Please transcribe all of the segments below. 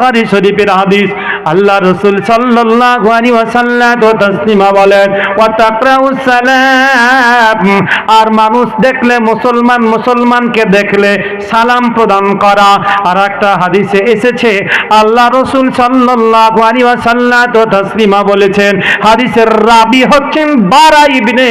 বুখারী শরীফের হাদিস। আল্লাহ রসুল সাল্লাল্লাহু আলাইহি ও তাসলিমা বলেন আর মানুষ দেখলে, মুসলমান মুসলমানকে দেখলে সালাম প্রদান করা। আর একটা হাদিসে এসেছে, আল্লাহ রসুল সাল্লাল্লাহু আলাইহি ও তাসলিমা বলেছেন, হাদিসের রাবি হচ্ছেন বারা ইবনে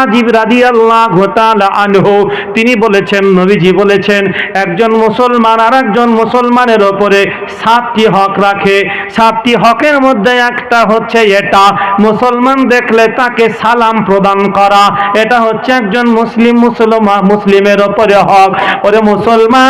আজিব রাদিয়াল্লাহু তাআলা আনহু। তিনি বলেছেন, নবীজি বলেছেন, একজন মুসলমান আর একজন মুসলমানের ওপরে সাতটি হক রাখে। সাতটি হকের মধ্যে একটা হচ্ছে এটা। মুসলমান দেখলে তাকে সালাম প্রদান করা। এটা হচ্ছে একজন মুসলিম মুসলমান মুসলিমের ওপরে হক। ওরে মুসলমান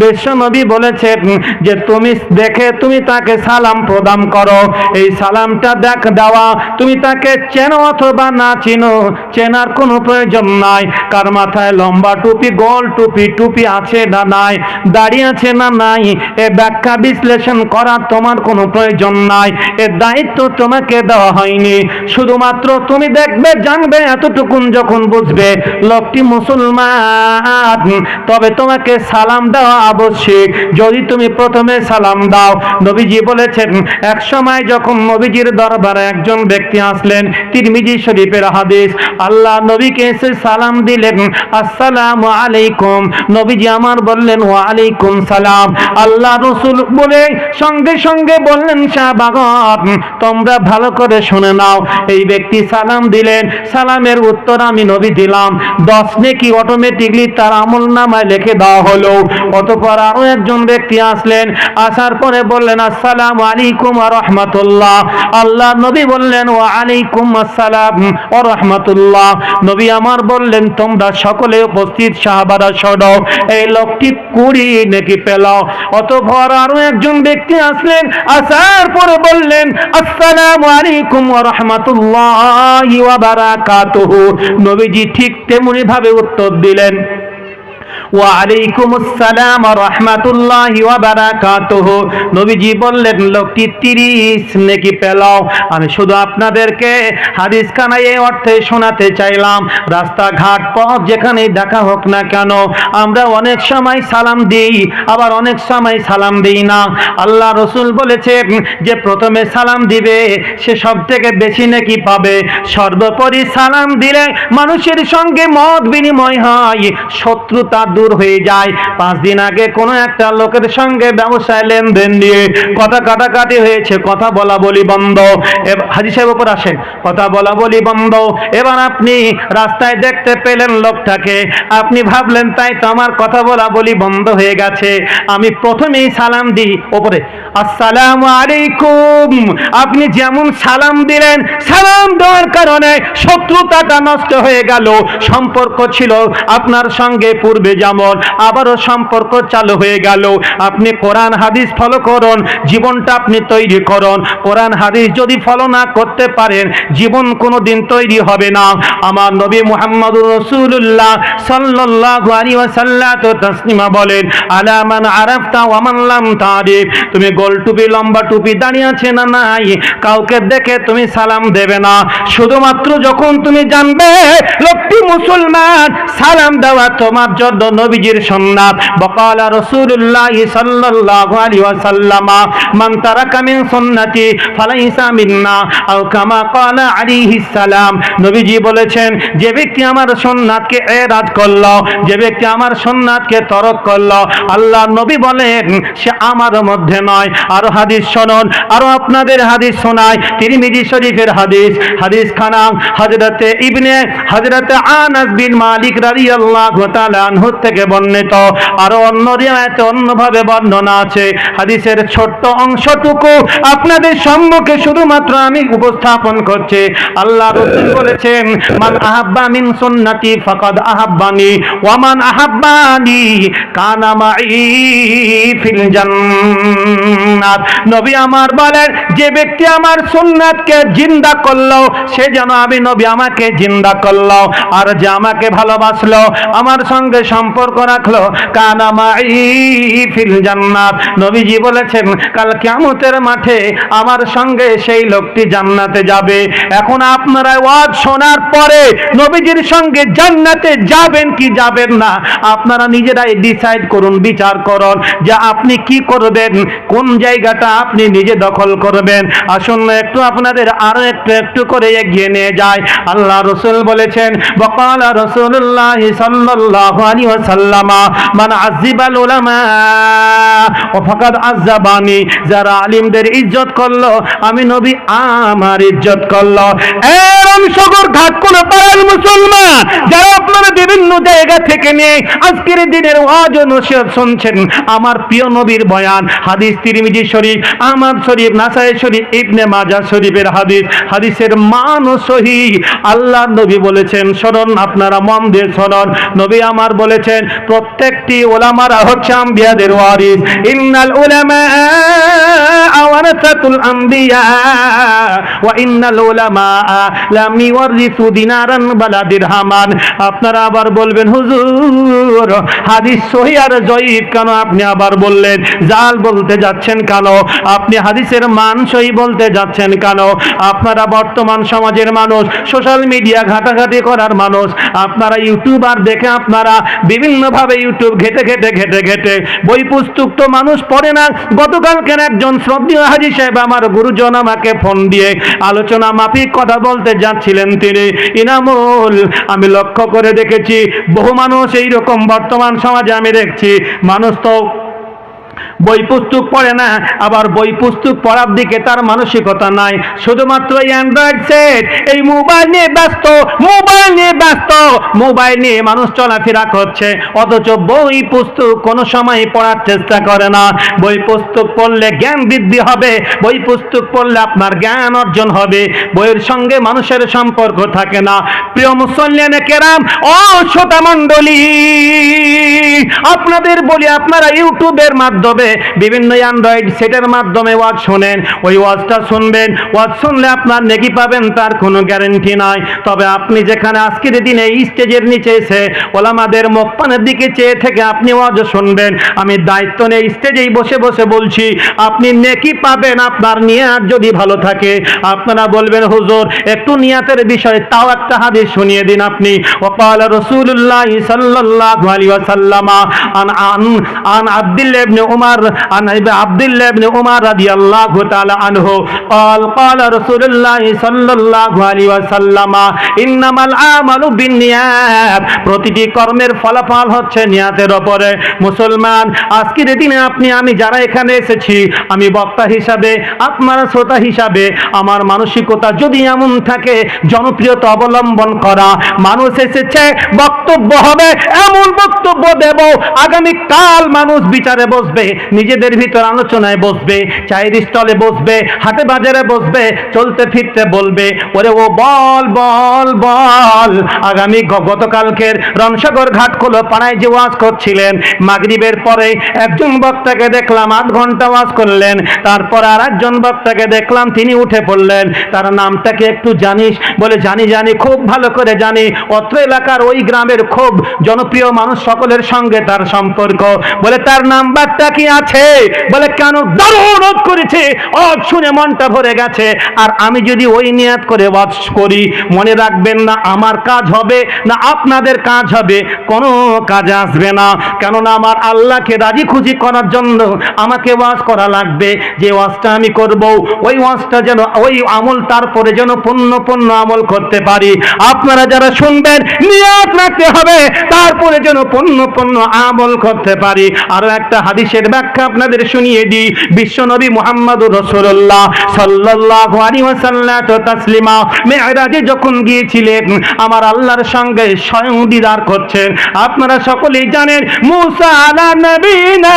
বিশ্ব নবী বলেছেন যে তুমি দেখে তুমি তাকে সালাম প্রদান করো। এই সালামটা দেখ দেওয়া, তুমি তাকে চেনো অথবা না চিনো, চেনার কোনো প্রয়োজন নাই। কার মাথায় লম্বা টুপি, গোল টুপি টুপি আছে না নাই, দাড়ি আছে না নাই, এ ব্যাখ্যা বিশ্লেষণ করার তোমার কোনো প্রয়োজন নাই। এর দায়িত্ব তোমাকে দেওয়া হয়নি। শুধুমাত্র তুমি দেখবে, জানবে, এতটুকুন যখন বুঝবে। লোকটি মুসলমান, তবে তোমাকে সালাম দেওয়া আবশ্যক। যদি তুমি প্রথমে সালাম দাও, নবীজি বলেছেন, এক সময় যখন নবীজির দরবারে একজন ব্যক্তি আসলেন, তিরমিজি শরীফের হাদিস, আল্লাহ নবীকে এসে সালাম দিলেন, আসসালামু আলাইকুম। নবীজি আমার বললেন, ওয়া আলাইকুম সালাম। আল্লাহ রসুল বলে সঙ্গে সঙ্গে বললেন শাহবাগত তোমরা ভালো করে শুনে নাও। এই ব্যক্তি সালাম দিলেন। সালামের উত্তর আমি নবী দিলাম। দশ নেকি অটোমেটিকলি তার আমল নামায় লিখে দেওয়া হলো। অতপর আরও একজন ব্যক্তি আসলেন। আসার পরে বললেন, আসসালামু আলাইকুম ওয়া রাহমাতুল্লাহ। আল্লাহ নবী বললেন, ওয়া আলাইকুম আসসালাম ওয়া রাহমাতুল্লাহ। নবী আমার বললেন, তোমরা সকলে উপস্থিত সাহাবারা শোনো এই লোকটি কুড়ি নাকি পেল অতপর আরও একজন ব্যক্তি আসলেন, আসার পরে বললেন, আসসালাম আলাইকুম ওয়া রাহমাতুল্লাহি ওয়া বারাকাতুহু। নবীজি ঠিক তেমনি ভাবে উত্তর দিলেন ওয়ালাইকুম আসসালাম রহমাতুল্লাহি বারাকাতুহু নবীজি বললেন, লোকটি 30 নেকি পেলাও। আমি শুধু আপনাদেরকে হাদিস খানায় এই অর্থে শোনাতে চাইলাম, রাস্তাঘাট, পথ যেখানে দেখা হোক না কেন, আমরা অনেক সময় সালাম দিই, আবার অনেক সময় সালাম দিই না। আল্লাহ রসুল বলেছেন, যে প্রথমে সালাম দিবে, সে সব থেকে বেশি নাকি পাবে। সর্বোপরি সালাম দিলে মানুষের সঙ্গে মত বিনিময় হয় শত্রুতা দূর হয়ে যায়। পাঁচ দিন আগে কোনো একটা লোকের সঙ্গে ব্যবসায় লেনদেন নিয়ে কথা কাটাকাটি হয়েছে, কথা বলা বলি বন্ধ। হাজি সাহেব উপর আসেন, কথা বলা বলি বন্ধ। এবার আপনি রাস্তায় দেখতে পেলেন লোকটাকে। আপনি ভাবলেন, তাই তো আমার কথা বলা বলি বন্ধ হয়ে গেছে। আমি প্রথমেই সালাম দিই ওপরে। আসসালামু আলাইকুম। আপনি যেমন সালাম দিলেন, সালাম দেওয়ার কারণে শত্রুতাটা নষ্ট হয়ে গেল। সম্পর্ক ছিল আপনার সঙ্গে পূর্বে যেমন আবারও সম্পর্ক চালু হয়ে গেল। আপনি কোরআন, হাদিস ফলো করুন, জীবনটা আপনি তৈরি করুন। কোরআন, হাদিস যদি ফলো না করতে পারেন, জীবন কোনো দিন তৈরি হবে না। আমার নবী মুহাম্মদুর রসুল্লাহ আলাইহি ওয়াসাল্লাম তো তাসলিমা বলেন আলামান আরাফতা ওয়া মান তারিফ। তুমি গোল টুপি, লম্বা টুপি দাঁড়িয়ে আছে না নাই? কাউকে দেখে তুমি সালাম দেবে না। শুধুমাত্র যখন তুমি জানবে, লোকটি মুসলমান, সালাম দেওয়া তোমার জন্য নবীজির সুন্নাত বকালা রাসূলুল্লাহ সাল্লাল্লাহু আলাইহি ওয়াসাল্লামা, মান তারাকা মিন সুন্নতি ফালাইসা মিন্না আও কামা ক্বালা আলাইহিস সালাম। নবীজি বলেছেন, যে ব্যক্তি আমার সুন্নাতকে এরাজ করল, যে ব্যক্তি আমার সুন্নাতকে তরক করল, আল্লাহ নবী বলেন, সে আমার মধ্যে নয়। আরও হাদিস শুনুন, আরও আপনাদের হাদিস শোনায় তিরমিজি শরীফের হাদিস। হাদিস খানাম হযরতে ইবনে, হযরতে আনাস বিন মালিক রাদিয়াল্লাহু তাআলা আনহু থেকে বর্ণিত। আরও অন্য রিওয়ায়াতে অন্যভাবে বর্ণনা আছে। হাদিসের ছোট্ট অংশটুকু আপনাদের সম্মুখে শুধুমাত্র আমি উপস্থাপন করছি। আল্লাহ রাসূল বলেছেন, মান আহাব্বা মিন সুন্নতি ফাকাদ আহাব্বানি, ওয়া মান আহাব্বানি কানা মাই ফিল জান্নাত। নবী আমার বলেন, যে ব্যক্তি আমার সুন্নাতকে জিন্দা করল, সে যেন আমি নবী আমাকে জিন্দা করল, আর যে আমাকে ভালোবাসলো, আমার সঙ্গে সম্পর্ক সম্পর্ক রাখল। কানা মাই ফিল জান্নাত। নবীজি বলেছেন, কাল কিয়ামতের মাঠে আমার সঙ্গে সেই লোকটি জান্নাতে যাবে। এখন আপনারা ওয়াজ শোনার পরে নবীজির সঙ্গে জান্নাতে যাবেন কি যাবেন না, আপনারা নিজেরাই ডিসাইড করুন, বিচার করুন যে আপনি কি করবেন, কোন জায়গাটা আপনি নিজে দখল করবেন। আসুন একটু আপনাদের আরও একটু একটু করে এগিয়ে নিয়ে যায় আল্লাহ রসুল বলেছেন, বকাল রসুল্লাহ আলাইহি ওয়াসাল্লামা মান আজিবাল উলামা ও আযাবানি যারা আলিমদের ইজ্জত করল, আমি নবী, আমার ইজ্জত করল। এর অংশগর ঘাট কোন পাড়ার মুসলমান, যারা আপনারা বিভিন্ন জায়গা থেকে নিয়ে আজকের দিনের ওয়াজ নসিহত শুনছেন। আমার প্রিয় নবীর বয়ান, হাদিস তিরমিজি শরীফ আমার শরীফ, নাসাই শরীফ, ইবনে মাজা শরীফের হাদিস। হাদিসের মান ও সহি। আল্লাহ নবী বলেছেন স্মরণ আপনারা মন দিয়ে স্মরণ নবী আমার বলেছেন প্রত্যেকটি ওলামারা হচ্ছে আম্বিয়াদের ওয়ারিস। ইন্নাল উলামা ওয়ারাসাতুল আম্বিয়া ওয়া ইন্নাল উলামা লাম ইওয়ারিসু দিনারান বালা দিরহামান। আপনারা আবার বলবেন, হুজুর, হাদিস সহি আর জয়ীফ কেন আপনি আবার বললেন? জাল বলতে যাচ্ছেন কেন? আপনি হাদিসের মান সহি বলতে যাচ্ছেন কেন? আপনারা বর্তমান সমাজের মানুষ, সোশ্যাল মিডিয়া ঘাটাঘাটি করার মানুষ, আপনারা ইউটিউবার দেখে আপনারা বিভিন্নভাবে ইউটিউব ঘেটে ঘেটে ঘেটে ঘেটে বই পুস্তক তো মানুষ পড়ে না। গতকালকের একজন শ্রদ্ধীয় হাজি সাহেব আমার গুরুজন আমাকে ফোন দিয়ে আলোচনা মাফিক কথা বলতে যাচ্ছিলেন তিনি। ইনামুল, আমি লক্ষ্য করে দেখেছি বহু মানুষ এইরকম বর্তমান সমাজে আমি দেখছি। মানুষ তো বই পুস্তক পড়ে না, আবার বই পুস্তক পড়ার দিকে তার মানসিকতা নাই। শুধুমাত্র অ্যান্ড্রয়েড সেট এই মোবাইল নিয়ে ব্যস্ত মোবাইল নিয়ে ব্যস্ত মোবাইল নিয়ে মানুষ চলাফেরা করছে। অথচ বই পুস্তক কোনো সময় পড়ার চেষ্টা করে না। বই পুস্তক পড়লে জ্ঞান বৃদ্ধি হবে, বই পুস্তক পড়লে আপনার জ্ঞান অর্জন হবে। বইয়ের সঙ্গে মানুষের সম্পর্ক থাকে না। প্রিয় মুসল্লিয়ানে কেরাম, ও শ্রোতা মণ্ডলী, আপনাদের বলি আপনারা ইউটিউবের মাধ্যমে বিভিন্ন অ্যান্ড্রয়েড সেটের মাধ্যমে ওয়াজ শোনেন। ওই ওয়াজটা শুনবেন, ওয়াজ শুনলে আপনার নেকি পাবেন, তার কোনো গ্যারেন্টি নাই। তবে আপনি যেখানে আজকের দিনে এই স্টেজের নিচে এসে ওলামাদের মুখপানের দিকে চেয়ে থেকে আপনি ওয়াজ শুনবেন। আমি দায়িত্ব নেই স্টেজেই বসে বসে বলছি, আপনি নেকি পাবেন আপনার নিয়াত যদি ভালো থাকে। আপনারা বলবেন, হুজুর, একটু নিয়াতের বিষয়ে তাও একটা হাদিস শুনিয়ে দিন আপনি। ওকাল রসুল্লাহ সাল্লাল্লাহু আলাইহি ওয়াসাল্লামা আন আন আন আব্দুল্লাহ ইবনে উমর আন আব্দুল্লাহ ইবনে উমর রাদিয়াল্লাহু তাআলা আনহু قال قال رسول الله صلى الله عليه وسلم انما العمل بالنيات প্রতিটি কর্মের ফলাফল হচ্ছে নিয়াতের উপরে মুসলমান আজকের দিনে আপনি আমি যারা এখানে এসেছি আমি বক্তা হিসাবে আপনারা শ্রোতা হিসাবে আমার মানসিকতা যদি এমন থাকে জনপ্রিয়তা অবলম্বন করা মানুষ এসেছে বক্তব্য হবে এমন বক্তব্য দেব আগামী কাল মানুষ বিচারে বসবে নিজেদের ভিতর আলোচনায় বসবে, চায়ের স্টলে বসবে, হাটে বাজারে বসবে, চলতে ফিরতে বলবে, ওরে ও বল বল বল। আগামী গতকালকের রনসাগর ঘাট খোলো পাড়ায় যে ওয়াজ করছিলেন, মাগরিবের পরে একজন বক্তাকে দেখলাম আধ ঘণ্টা ওয়াজ করলেন, তারপর আর একজন বক্তাকে দেখলাম তিনি উঠে পড়লেন। তার নামটাকে একটু জানিস? বলে, জানি জানি, খুব ভালো করে জানি। অত্র এলাকার ওই গ্রামের খুব জনপ্রিয় মানুষ সকলের সঙ্গে তার সম্পর্ক। বলে, তার নাম্বারটা কি আছে। বলে, কেন দারুণ অনুরোধ করেছে? ও শুনে মনটা ভরে গেছে। আর আমি যদি ওই নিয়াত করে ওয়াজ করি, মনে রাখবেন না আমার কাজ হবে, না আপনাদের কাজ হবে, কোনো কাজে আসবে না। কেননা আমার আল্লাহকে রাজি খুশি করার জন্য আমাকে ওয়াজ করা লাগবে। যে ওয়াজটা আমি করব, ওই ওয়াজটা যেন, ওই আমল তারপরে যেন পূর্ণ পূর্ণ আমল করতে পারি। আপনারা যারা শুনবেন, নিয়াত রাখতে হবে, তারপরে যেন পূর্ণ পূর্ণ আমল করতে পারি। আরও একটা হাদিসের ব্যাখ্যা আপনাদের শুনিয়ে দিই। বিশ্বনবী মোহাম্মদ রসুল্লাহ ওয়াসাল্লাম তাসলিমা মেরাজে যখন গিয়েছিলেন, আমার আল্লাহর সঙ্গে স্বয়ং দিদার করছেন। আপনারা সকলেই জানেন, মুসা আলা নবীনা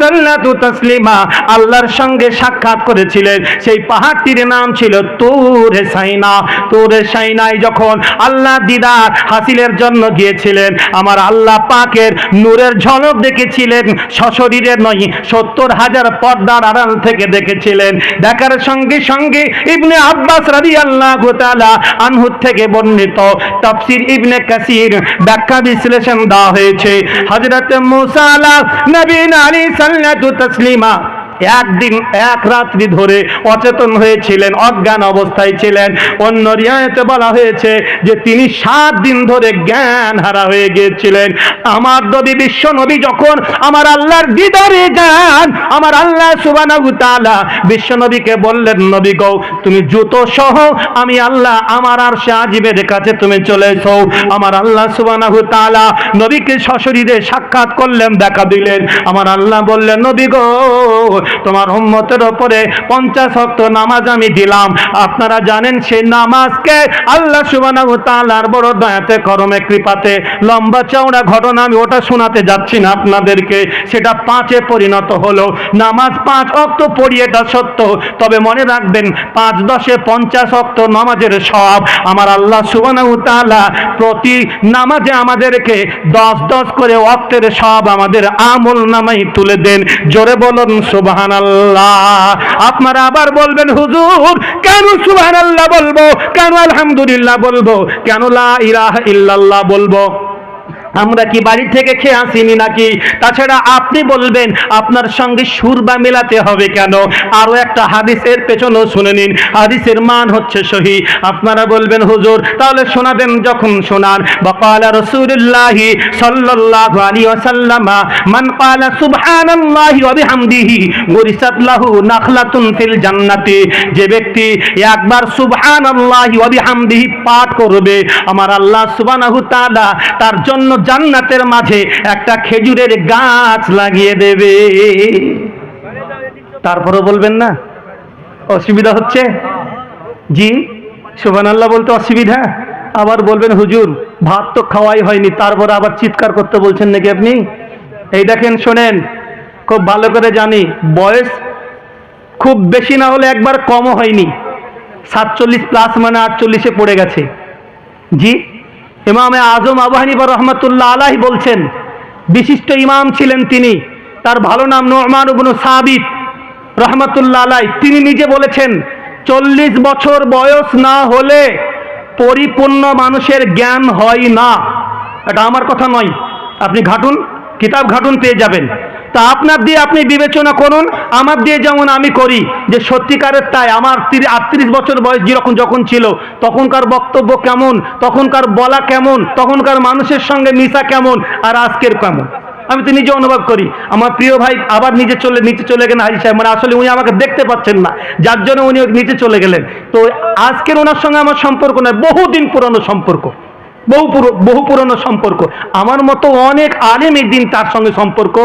সাল্লাতু তাসলিমা আল্লাহর সঙ্গে সাক্ষাৎ করেছিলেন। সেই পাহাড়টির নাম ছিল তুরে সাইনা। তুরে সাইনাই যখন আল্লাহ দিদার হাসিলের জন্য গিয়েছিলেন, আমার আল্লাহ পাকের নূরের ঝলক দেখেছিলেন সশরীরের নয় সত্তর হাজার পর্দার আড়াল থেকে দেখেছিলেন। দেখার সঙ্গে সঙ্গে ইবনে আব্বাস রাজি আল্লাহ আনহু থেকে বর্ণিত তাফসির ইবনে কাসির ব্যাখ্যা বিশ্লেষণ দেওয়া হয়েছে। হজরত মুসালা নবীন আলী সাল্লাতু তাসলিমা একদিন, এক রাত্রি ধরে অচেতন হয়েছিলেন, অজ্ঞান অবস্থায় ছিলেন। অন্য রিয়ায়তে বলা হয়েছে যে তিনি সাত দিন ধরে জ্ঞান হারা হয়ে গিয়েছিলেন। আমার নবী বিশ্ব নবী যখন আমার আল্লাহর দিদারে যান, আমার আল্লাহ সুবানাহু তাআলা বিশ্ব নবীকে বললেন, নবী গো, তুমি জুতো সহ আমি আল্লাহ আমার আর আজিবের কাছে তুমি চলে এসো। আমার আল্লাহ সুবানাহু তালা নবীকে সশরীরে সাক্ষাৎ করলেন, দেখা দিলেন। আমার আল্লাহ বললেন, নবী গো তোমার উম্মতের ওপরে পঞ্চাশ অক্ত নামাজ আমি দিলাম। আপনারা জানেন সেই নামাজকে আল্লাহ সুবহানাহু তাআলার বড় দয়াতে, করমে, কৃপাতে, লম্বা চওড়া ঘটনা আমি ওটা শোনাতে যাচ্ছি না আপনাদেরকে। সেটা পাঁচে পরিণত হলো। নামাজ পাঁচ অক্ত পড়ি এটা সত্য। তবে মনে রাখবেন, পাঁচ দশে পঞ্চাশ অক্ত নামাজের সব আমার আল্লাহ সুবহানাহু তাআলা প্রতি নামাজে আমাদেরকে দশ দশ করে অক্তের সব আমাদের আমল নামাই তুলে দেন। জোরে বলুন সুবহানাল্লাহ। আপনারা আবার বলবেন, হুজুর, কেন সুবহানাল্লাহ বলব? কেন আলহামদুলিল্লাহ বলব? কেন লা ইরাহ ইল্লাল্লাহ বলব? আমরা কি বাড়ি থেকে খেয়ে আসিনি নাকি? তাছাড়া আপনি বলবেন, আপনার সঙ্গে সুর বা মেলাতে হবে কেন? আরও একটা হাদিসের পেছনেও শুনে নিন। হাদিসের মান হচ্ছে সহি। আপনারা বলবেন, হুজুর, তাহলে শোনাবেন যখন শোনান। বকালা রসুল্লাহি সাল্লাল্লাহু আলাইহি ওয়াসাল্লাম, মান ক্বালা সুবহানাল্লাহি ওয়া বিহামদিহি গুরিসাত নাখলাতুন ফিল জান্নাতি। যে ব্যক্তি একবার সুবহানাল্লাহি ওয়া বিহামদিহি পাঠ করবে, আমার আল্লাহ সুবহানাহু তাআলা তার জন্য জান্নাতের মাঝে একটা খেজুরের গাছ লাগিয়ে দেবে। তারপরে বলবেন না? অসুবিধা হচ্ছে? জি সুবান আল্লাহ বলতে অসুবিধা। আবার বলবেন, হুজুর, ভাত তো খাওয়াই হয়নি, তারপরে আবার চিৎকার করতে বলছেন নাকি আপনি? এই দেখেন, শোনেন, খুব ভালো করে জানি, বয়স খুব বেশি না হলে একবার কমও হয়নি। সাতচল্লিশ প্লাস মানে আটচল্লিশে পড়ে গেছে। জি ইমামে আজম আবু রহমতুল্লাহ আলাহি বলছেন, বিশিষ্ট ইমাম ছিলেন তিনি, তার ভালো নাম নোমান উবনু সাবিত রহমতুল্লাহ আলাই তিনি নিজে বলেছেন, চল্লিশ বছর বয়স না হলে পরিপূর্ণ মানুষের জ্ঞান হয় না। এটা আমার কথা নয়। আপনি ঘাটুন, কিতাব ঘাটুন পেয়ে যাবেন। তা আপনার দিয়ে আপনি বিবেচনা করুন, আমার দিয়ে যেমন আমি করি, যে সত্যিকারের তাই আমার তিরি আটত্রিশ বছর বয়স যেরকম যখন ছিল, তখনকার বক্তব্য কেমন, তখনকার বলা কেমন, তখনকার মানুষের সঙ্গে মিশা কেমন, আর আজকের কেমন? আমি তো নিজে অনুভব করি। আমার প্রিয় ভাই আবার নিজে চলে, নিচে চলে গেলেন হাজি সাহেব। মানে আসলে উনি আমাকে দেখতে পাচ্ছেন না। যার জন্য উনি নিচে চলে গেলেন। তো আজকের ওনার সঙ্গে আমার সম্পর্ক নয়, বহুদিন পুরনো সম্পর্ক। বহু বহু পুরনো সম্পর্ক। আমার মতো অনেক আলেম একদিন তার সঙ্গে সম্পর্ক